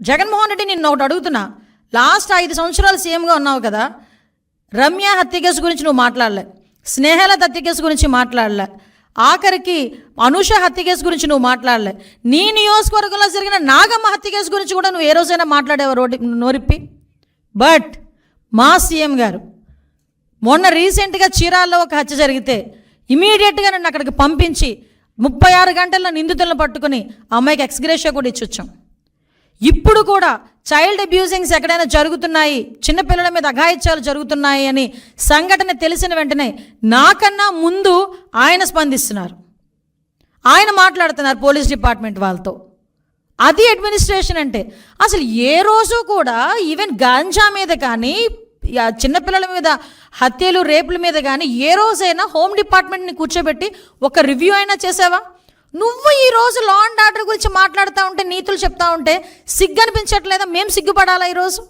జగన్మోహన్ రెడ్డి నిన్ను ఒకటి అడుగుతున్నా. లాస్ట్ ఐదు సంవత్సరాలు సీఎంగా ఉన్నావు కదా రమ్య హత్య కేసు గురించి నువ్వు మాట్లాడలే స్నేహలత హత్య కేసు గురించి మాట్లాడలే ఆఖరికి అనుష హత్య కేసు గురించి నువ్వు మాట్లాడలే నీ నియోజకవర్గంలో జరిగిన నాగమ్మ హత్య కేసు గురించి కూడా నువ్వు ఏ రోజైనా మాట్లాడేవా రోడ్డు నోరిప్పి? బట్ మా సీఎం గారు మొన్న రీసెంట్గా చీరాల్లో ఒక హత్య జరిగితే ఇమీడియట్గా నన్ను అక్కడికి పంపించి ముప్పై ఆరు గంటల్లో నిందితులను పట్టుకుని అమ్మాయికి ఎక్స్గ్రేషియా కూడా ఇచ్చొచ్చాం. ఇప్పుడు కూడా చైల్డ్ అబ్యూజింగ్స్ ఎక్కడైనా జరుగుతున్నాయి చిన్నపిల్లల మీద అఘాయిత్యాలు జరుగుతున్నాయి అని సంఘటన తెలిసిన వెంటనే నాకన్నా ముందు ఆయన స్పందిస్తున్నారు. ఆయన మాట్లాడుతున్నారు పోలీస్ డిపార్ట్మెంట్ వాళ్ళతో. అది అడ్మినిస్ట్రేషన్ అంటే అసలు ఏ రోజు కూడా ఈవెన్ గాంజా మీద కానీ చిన్నపిల్లల మీద హత్యలు రేపుల మీద కానీ ఏ రోజైనా హోమ్ డిపార్ట్మెంట్ని కూర్చోబెట్టి ఒక రివ్యూ అయినా చేసావా? నువ్వు ఈ రోజు లా అండ్ ఆర్డర్ గురించి మాట్లాడుతూ ఉంటే నీతులు చెప్తా ఉంటే సిగ్గు అనిపించట్లేదా మేము సిగ్గుపడాలా ఈరోజు